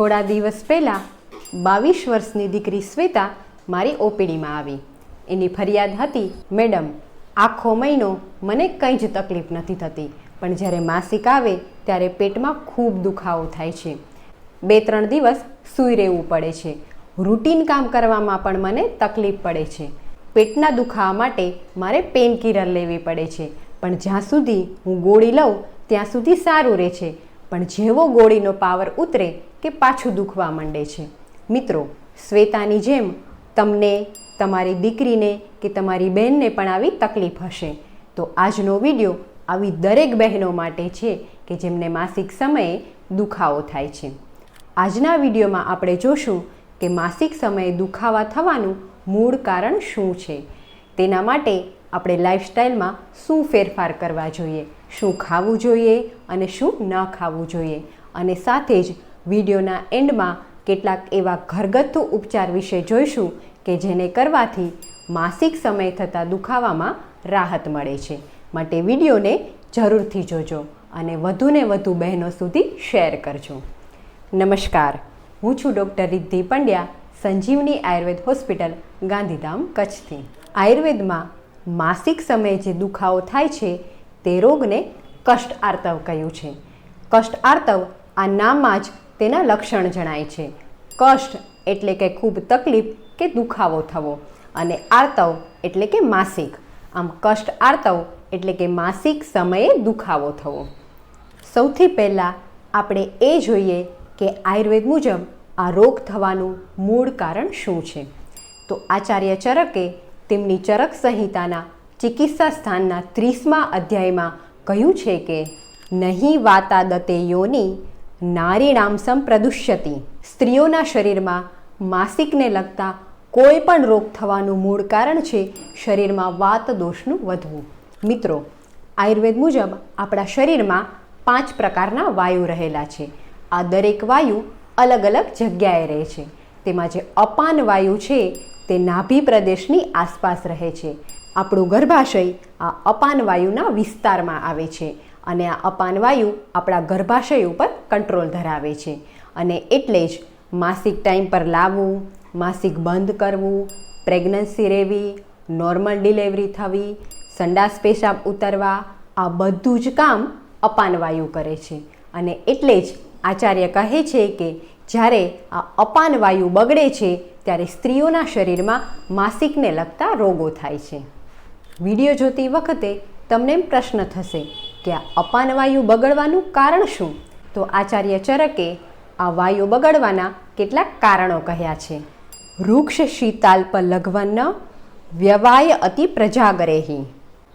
થોડા દિવસ પહેલાં બાવીસ વર્ષની દીકરી શ્વેતા મારી ઓપીડીમાં આવી. એની ફરિયાદ હતી, મેડમ, આખો મહિનો મને કંઈ જ તકલીફ નથી થતી, પણ જ્યારે માસિક આવે ત્યારે પેટમાં ખૂબ દુખાવો થાય છે. બે ત્રણ દિવસ સૂઈ રહેવું પડે છે. રૂટીન કામ કરવામાં પણ મને તકલીફ પડે છે. પેટના દુખાવા માટે મારે પેન કિલર લેવી પડે છે. પણ જ્યાં સુધી હું ગોળી લઉં, ત્યાં સુધી સારું રહે છે. પણ જેવો ગોળીનો પાવર ઉતરે કે પાછું દુખવા માંડે છે. મિત્રો, શ્વેતાની જેમ તમને, તમારી દીકરીને કે તમારી બહેનને પણ આવી તકલીફ હશે. તો આજનો વીડિયો આવી દરેક બહેનો માટે છે કે જેમને માસિક સમયે દુખાવો થાય છે. આજના વિડીયોમાં આપણે જોશું કે માસિક સમયે દુખાવા થવાનું મૂળ કારણ શું છે. તેના માટે આપણે લાઇફસ્ટાઈલમાં શું ફેરફાર કરવા જોઈએ, શું ખાવું જોઈએ અને શું ન ખાવું જોઈએ. અને સાથે જ વિડીયોના એન્ડમાં કેટલાક એવા ઘરગથ્થુ ઉપચાર વિશે જોઈશું કે જેને કરવાથી માસિક સમય થતાં દુખાવામાં રાહત મળે છે. માટે વિડીયોને જરૂરથી જોજો અને વધુને વધુ બહેનો સુધી શેર કરજો. નમસ્કાર. હું છું ડૉક્ટર રિદ્ધિ પંડ્યા, સંજીવની આયુર્વેદ હોસ્પિટલ, ગાંધીધામ, કચ્છથી. આયુર્વેદમાં માસિક સમયે જે દુખાવો થાય છે, તે રોગને કષ્ટ આર્તવ કહ્યું છે. કષ્ટ આર્તવ આ નામમાં જ તેના લક્ષણ જણાય છે. કષ્ટ એટલે કે ખૂબ તકલીફ કે દુખાવો થવો અને આર્તવ એટલે કે માસિક. આમ કષ્ટ આર્તવ એટલે કે માસિક સમયે દુખાવો થવો. સૌથી પહેલાં આપણે એ જોઈએ કે આયુર્વેદ મુજબ આ રોગ થવાનું મૂળ કારણ શું છે. તો આચાર્ય ચરકે તેમની ચરક સંહિતાના ચિકિત્સા સ્થાનના ત્રીસમા અધ્યાયમાં કહ્યું છે કે નહીં વાતા દતે યોની નારીણામ પ્રદુષ્યતી. સ્ત્રીઓના શરીરમાં માસિકને લગતા કોઈ પણ રોગ થવાનું મૂળ કારણ છે શરીરમાં વાત દોષનું વધવું. મિત્રો, આયુર્વેદ મુજબ આપણા શરીરમાં પાંચ પ્રકારના વાયુ રહેલા છે. આ દરેક વાયુ અલગ અલગ જગ્યાએ રહે છે. તેમાં જે અપાન વાયુ છે તે નાભી પ્રદેશની આસપાસ રહે છે. આપણું ગર્ભાશય આ અપાન વાયુના વિસ્તારમાં આવે છે. અને આ અપાન વાયુ આપણા ગર્ભાશય ઉપર કંટ્રોલ ધરાવે છે. અને એટલે જ માસિક ટાઈમ પર લાવવું, માસિક બંધ કરવું, પ્રેગ્નન્સી રહેવી, નોર્મલ ડિલિવરી થવી સંડાસ પેશાબ ઉતરવા, આ બધું જ કામ અપાન વાયુ કરે છે. અને એટલે જ આચાર્ય કહે છે કે જ્યારે આ અપાન વાયુ બગડે છે, ત્યારે સ્ત્રીઓના શરીરમાં માસિકને લગતા રોગો થાય છે. વીડિયો જોતી વખતે તમને એમ પ્રશ્ન થશે કે આ અપાન વાયુ બગડવાનું કારણ શું? તો આચાર્ય ચરકે આ વાયુ બગડવાના કેટલાક કારણો કહ્યા છે. વૃક્ષ શીતાલ્પ લઘવન વ્યવાય અતિ પ્રજાગરેહી.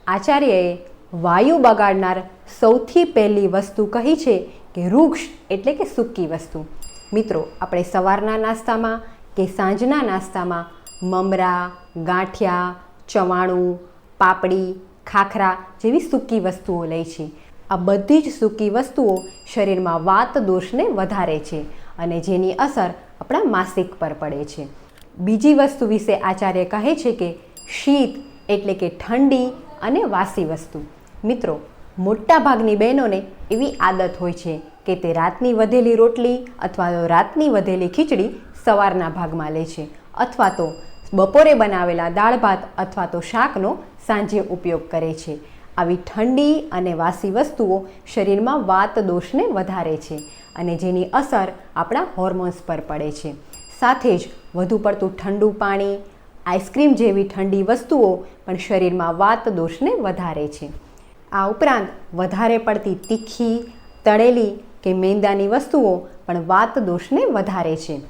આચાર્યએ વાયુ બગાડનાર સૌથી પહેલી વસ્તુ કહી છે કે વૃક્ષ એટલે કે સૂકી વસ્તુ. મિત્રો, આપણે સવારના નાસ્તામાં કે સાંજના નાસ્તામાં મમરા, ગાંઠિયા, ચવાણું, પાપડી ખાખરા જેવી સૂકી વસ્તુઓ લે છે. આ બધી જ સૂકી વસ્તુઓ શરીરમાં વાત દોષને વધારે છે અને જેની અસર આપણા માસિક પર પડે છે. બીજી વસ્તુ વિશે આચાર્ય કહે છે કે શીત એટલે કે ઠંડી અને વાસી વસ્તુ. મિત્રો મોટા ભાગની બહેનોને એવી આદત હોય છે કે તે રાતની વધેલી રોટલી અથવા તો રાતની વધેલી ખીચડી સવારના ભાગમાં લે છે. અથવા તો બપોરે બનાવેલા દાળ ભાત અથવા તો શાકનો સાંજે ઉપયોગ કરે છે. આવી ઠંડી અને વાસી વસ્તુઓ શરીરમાં વાત દોષને વધારે છે અને જેની અસર આપણા હોર્મોન્સ પર પડે છે. સાથે જ વધુ પડતું ઠંડુ પાણી, આઈસ્ક્રીમ જેવી ઠંડી વસ્તુઓ પણ શરીરમાં વાત દોષને વધારે છે. આ ઉપરાંત વધારે પડતી તીખી, તળેલી કે મેંદાની વસ્તુઓ પણ વાત દોષને વધારે છે.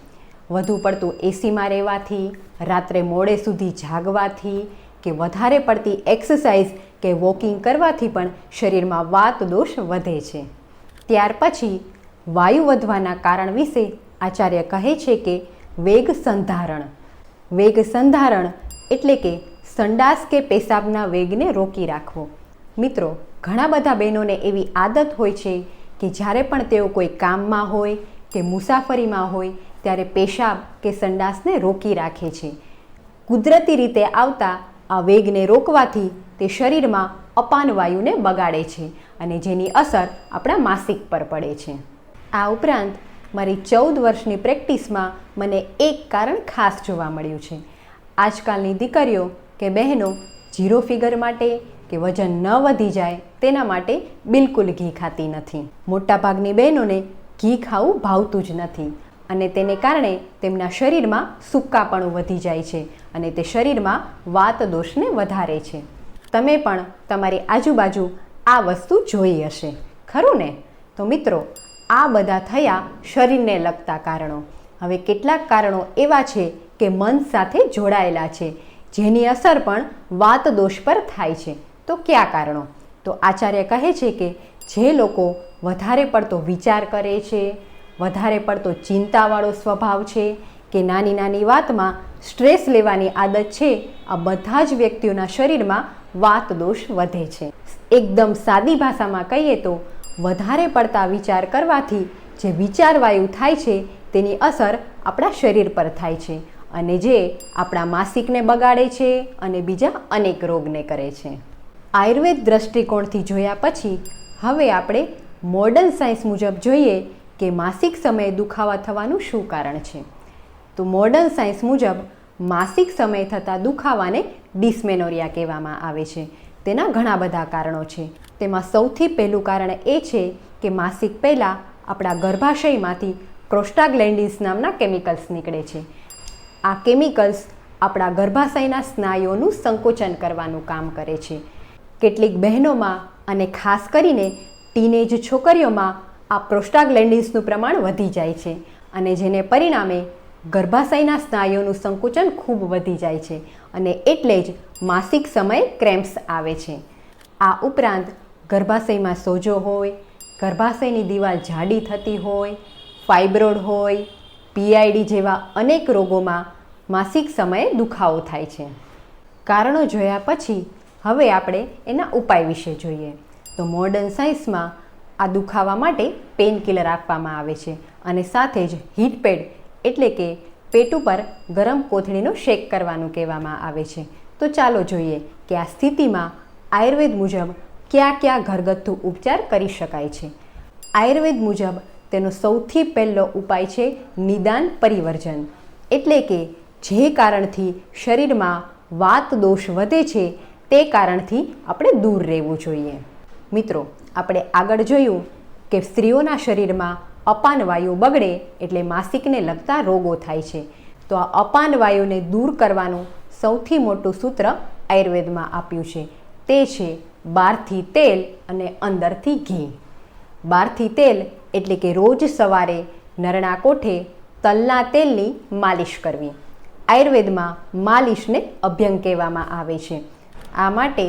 વધુ પડતું એસીમાં રહેવાથી, રાત્રે મોડે સુધી જાગવાથી કે વધારે પડતી એક્સરસાઇઝ કે વોકિંગ કરવાથી પણ શરીરમાં વાત દોષ વધે છે. ત્યાર પછી વાયુ વધવાના કારણ વિશે આચાર્ય કહે છે કે વેગ સંધારણ. વેગ સંધારણ એટલે કે સંડાસ કે પેશાબના વેગને રોકી રાખવો. મિત્રો, ઘણા બધા બહેનોને એવી આદત હોય છે કે જ્યારે પણ તેઓ કોઈ કામમાં હોય કે મુસાફરીમાં હોય, ત્યારે પેશાબ કે સંડાસને રોકી રાખે છે. કુદરતી રીતે આવતા આ વેગને રોકવાથી તે શરીરમાં અપાન વાયુને બગાડે છે અને જેની અસર આપણા માસિક પર પડે છે. આ ઉપરાંત, મારી ચૌદ વર્ષની પ્રેક્ટિસમાં મને એક કારણ ખાસ જોવા મળ્યું છે. આજકાલની દીકરીઓ કે બહેનો જીરો ફિગર માટે કે વજન ન વધી જાય તેના માટે બિલકુલ ઘી ખાતી નથી. મોટાભાગની બહેનોને ઘી ખાવું ભાવતું જ નથી. અને તેને કારણે તેમના શરીરમાં સૂકાપણું વધી જાય છે અને તે શરીરમાં વાત દોષને વધારે છે. તમે પણ તમારી આજુબાજુ આ વસ્તુ જોઈ હશે. ખરું ને? તો મિત્રો, આ બધા થયા શરીરને લગતા કારણો. હવે કેટલાક કારણો એવા છે કે મન સાથે જોડાયેલા છે, જેની અસર પણ વાત દોષ પર થાય છે. તો કયા કારણો? તો આચાર્ય કહે છે કે જે લોકો વધારે પડતો વિચાર કરે છે વધારે પડતો ચિંતાવાળો સ્વભાવ છે કે નાની નાની વાતમાં સ્ટ્રેસ લેવાની આદત છે, આ બધા જ વ્યક્તિઓના શરીરમાં વાત દોષ વધે છે. એકદમ સાદી ભાષામાં કહીએ તો, વધારે પડતા વિચાર કરવાથી જે વિચારવાયુ થાય છે, તેની અસર આપણા શરીર પર થાય છે અને જે આપણા માસિકને બગાડે છે અને બીજા અનેક રોગને કરે છે. આયુર્વેદ દ્રષ્ટિકોણથી જોયા પછી, હવે આપણે મોડર્ન સાયન્સ મુજબ જોઈએ કે માસિક સમયે દુખાવા થવાનું શું કારણ છે? તો મોડર્ન સાયન્સ મુજબ, માસિક સમયે થતા દુખાવાને ડિસ્મેનોરિયા કહેવામાં આવે છે. તેના ઘણા બધા કારણો છે. તેમાં સૌથી પહેલું કારણ એ છે કે માસિક પહેલાં આપણા ગર્ભાશયમાંથી પ્રોસ્ટાગ્લેન્ડિન્સ નામના કેમિકલ્સ નીકળે છે. આ કેમિકલ્સ આપણા ગર્ભાશયના સ્નાયુઓનું સંકોચન કરવાનું કામ કરે છે. કેટલીક બહેનોમાં અને ખાસ કરીને ટીનેજ છોકરીઓમાં આ પ્રોસ્ટાગ્લેન્ડિન્સનું પ્રમાણ વધી જાય છે અને જેને પરિણામે ગર્ભાશયના સ્નાયુઓનું સંકુચન ખૂબ વધી જાય છે અને એટલે જ માસિક સમયે ક્રેમ્પ્સ આવે છે. આ ઉપરાંત ગર્ભાશયમાં સોજો હોય, ગર્ભાશયની દિવાલ જાડી થતી હોય ફાઇબ્રોડ હોય પીઆઈડી જેવા અનેક રોગોમાં માસિક સમયે દુખાવો થાય છે. કારણો જોયા પછી હવે આપણે એના ઉપાય વિશે જોઈએ. તો મોડર્ન સાયન્સમાં આ દુખાવા માટે પેનકિલર આપવામાં આવે છે અને સાથે જ હીટ પેડ એટલે કે પેટ ઉપર ગરમ કોથળીનો શેક કરવાનું કહેવામાં આવે છે. તો ચાલો જોઈએ કે આ સ્થિતિમાં આયુર્વેદ મુજબ કયા ક્યાં ઘરગથ્થુ ઉપચાર કરી શકાય છે. આયુર્વેદ મુજબ તેનો સૌથી પહેલો ઉપાય છે નિદાન પરિવર્જન. એટલે કે જે કારણથી શરીરમાં વાત દોષ વધે છે તે કારણથી આપણે દૂર રહેવું જોઈએ. મિત્રો આપણે આગળ જોયું કે સ્ત્રીઓના શરીરમાં અપાન વાયુ બગડે એટલે માસિકને લગતા રોગો થાય છે. તો આ અપાન વાયુને દૂર કરવાનું સૌથી મોટું સૂત્ર આયુર્વેદમાં આપ્યું છે. તે છે બહારથી તેલ અને અંદરથી ઘી. બહારથી તેલ એટલે કે રોજ સવારે નરણા કોઠે તલના તેલની માલિશ કરવી. આયુર્વેદમાં માલિશને અભ્યંગ કહેવામાં આવે છે. આ માટે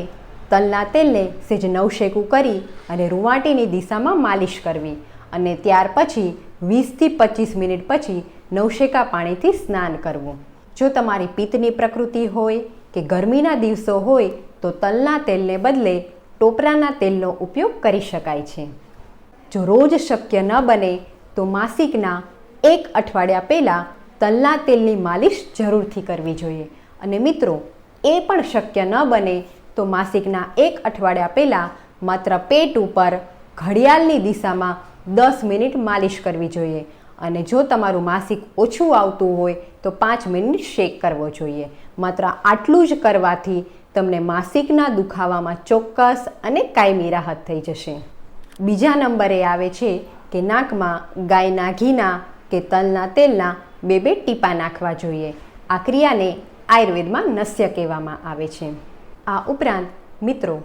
તલના તેલને સેજ નવશેકું કરી અને રૂંવાટીની દિશામાં માલિશ કરવી અને ત્યાર પછી વીસથી પચીસ મિનિટ પછી નવશેકા પાણીથી સ્નાન કરવું. જો તમારી પિત્તની પ્રકૃતિ હોય કે ગરમીના દિવસો હોય તો તલના તેલને બદલે ટોપરાના તેલનો ઉપયોગ કરી શકાય છે. જો રોજ શક્ય ન બને તો માસિકના એક અઠવાડિયા પહેલાં તલના તેલની માલિશ જરૂરથી કરવી જોઈએ. અને મિત્રો, એ પણ શક્ય ન બને તો માસિકના એક અઠવાડિયા પહેલાં માત્ર પેટ ઉપર ઘડિયાળની દિશામાં દસ મિનિટ માલિશ કરવી જોઈએ. અને જો તમારું માસિક ઓછું આવતું હોય, તો પાંચ મિનિટ શેક કરવો જોઈએ. માત્ર આટલું જ કરવાથી તમને માસિકના દુખાવામાં ચોક્કસ અને કાયમી રાહત થઈ જશે. બીજા નંબરે આવે છે કે નાકમાં ગાયના ઘીના કે તલના તેલના બે બે ટીપા નાખવા જોઈએ. આ ક્રિયાને આયુર્વેદમાં નસ્ય કહેવામાં આવે છે. આ ઉપરાંત મિત્રો,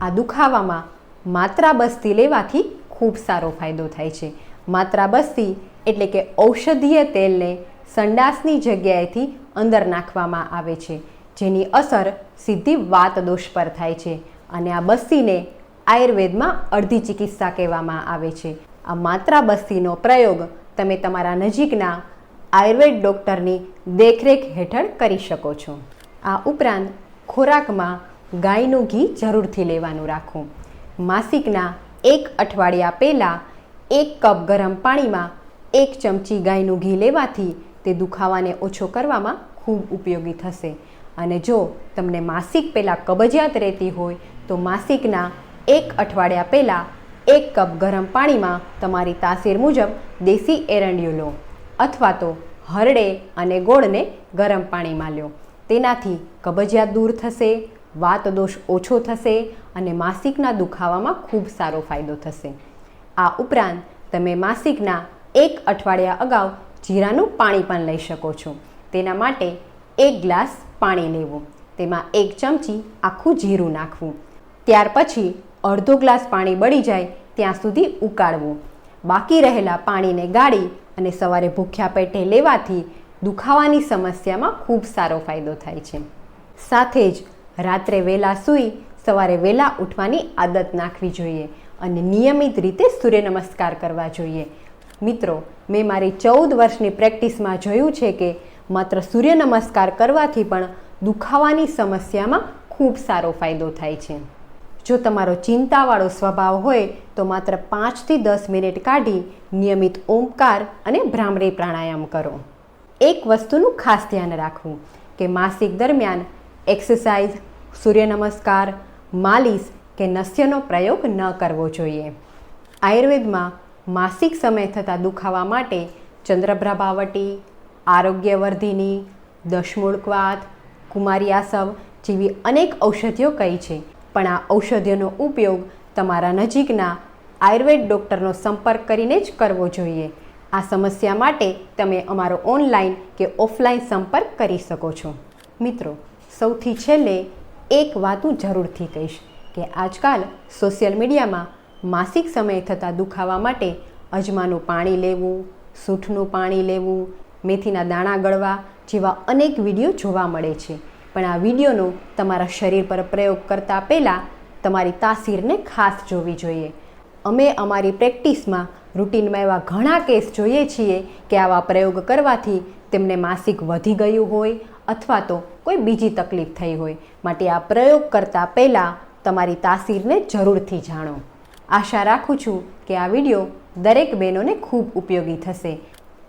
આ દુખાવામાં માત્રા બસ્તી લેવાથી ખૂબ સારો ફાયદો થાય છે. માત્રા બસ્તી એટલે કે ઔષધીય તેલને સંડાસની જગ્યાએથી અંદર નાખવામાં આવે છે, જેની અસર સીધી વાત દોષ પર થાય છે અને આ બસ્તીને આયુર્વેદમાં અડધી ચિકિત્સા કહેવામાં આવે છે. આ માત્રા બસ્તીનો પ્રયોગ તમે તમારા નજીકના આયુર્વેદ ડૉક્ટરની દેખરેખ હેઠળ કરી શકો છો. આ ઉપરાંત ખોરાકમાં ગાયનું ઘી જરૂરથી લેવાનું રાખું. માસિકના એક અઠવાડિયા પહેલાં એક કપ ગરમ પાણીમાં એક ચમચી ગાયનું ઘી લેવાથી તે દુખાવાને ઓછો કરવામાં ખૂબ ઉપયોગી થશે. અને જો તમને માસિક પહેલાં કબજિયાત રહેતી હોય, તો માસિકના એક અઠવાડિયા પહેલાં એક કપ ગરમ પાણીમાં તમારી તાસીર મુજબ દેશી એરંડિયું લો અથવા તો હરડે અને ગોળને ગરમ પાણીમાં લો. તેનાથી કબજિયાત દૂર થશે વાત દોષ ઓછો થશે અને માસિકના દુખાવામાં ખૂબ સારો ફાયદો થશે. આ ઉપરાંત, તમે માસિકના એક અઠવાડિયા અગાઉ જીરાનું પાણી પણ લઈ શકો છો. તેના માટે એક ગ્લાસ પાણી લેવું. તેમાં એક ચમચી આખું જીરું નાખવું. ત્યાર પછી અડધો ગ્લાસ પાણી બળી જાય ત્યાં સુધી ઉકાળવું. બાકી રહેલા પાણીને ગાળી અને સવારે ભૂખ્યા પેટે લેવાથી દુખાવાની સમસ્યામાં ખૂબ સારો ફાયદો થાય છે. સાથે જ રાત્રે વહેલા સૂઈ, સવારે વહેલા ઉઠવાની આદત નાખવી જોઈએ અને નિયમિત રીતે સૂર્ય નમસ્કાર કરવા જોઈએ. મિત્રો, મેં મારી ચૌદ વર્ષની પ્રેક્ટિસમાં જોયું છે કે માત્ર સૂર્ય નમસ્કાર કરવાથી પણ દુખાવાની સમસ્યામાં ખૂબ સારો ફાયદો થાય છે. જો તમારો ચિંતાવાળો સ્વભાવ હોય, તો માત્ર પાંચથી દસ મિનિટ કાઢી નિયમિત ઓમકાર અને ભ્રામરી પ્રાણાયામ કરો. એક વસ્તુનું ખાસ ધ્યાન રાખવું કે માસિક દરમિયાન એક્સરસાઇઝ સૂર્ય નમસ્કાર માલિશ કે નસ્યનો પ્રયોગ ન કરવો જોઈએ. આયુર્વેદમાં માસિક સમય થતાં દુખાવા માટે ચંદ્રપ્રભાવટી આરોગ્યવર્ધિની દશમૂળકવાત કુમારીયાસવ જેવી અનેક ઔષધિઓ કહી છે. પણ આ ઔષધિઓનો ઉપયોગ તમારા નજીકના આયુર્વેદ ડૉક્ટરનો સંપર્ક કરીને જ કરવો જોઈએ. આ સમસ્યા માટે તમે અમારો ઓનલાઈન કે ઓફલાઈન સંપર્ક કરી શકો છો. મિત્રો સૌથી છેલ્લે એક વાત હું જરૂરથી કહીશ કે આજકાલ સોશિયલ મીડિયામાં માસિક સમયે થતા દુખાવા માટે અજમાનું પાણી લેવું, સૂંઠનું પાણી લેવું, મેથીના દાણા ગળવા જેવા અનેક વીડિયો જોવા મળે છે. પણ આ વિડીયોનો તમારા શરીર પર પ્રયોગ કરતાં પહેલાં તમારી તાસીરને ખાસ જોવી જોઈએ. અમે અમારી પ્રેક્ટિસમાં રૂટીનમાં એવા ઘણા કેસ જોઈએ છીએ કે આવા પ્રયોગ કરવાથી તેમને માસિક વધી ગયું હોય અથવા તો કોઈ બીજી તકલીફ થઈ હોય માટે આ પ્રયોગ કરતાં પહેલાં તમારી તાસીરને જરૂરથી જાણો. આશા રાખું છું કે આ વીડિયો દરેક બહેનોને ખૂબ ઉપયોગી થશે.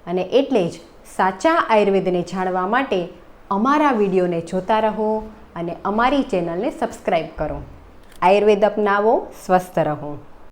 અને એટલે જ સાચા આયુર્વેદને જાણવા માટે અમારા વિડીયોને જોતા રહો અને અમારી ચેનલને સબસ્ક્રાઈબ કરો. આયુર્વેદ અપનાવો, સ્વસ્થ રહો.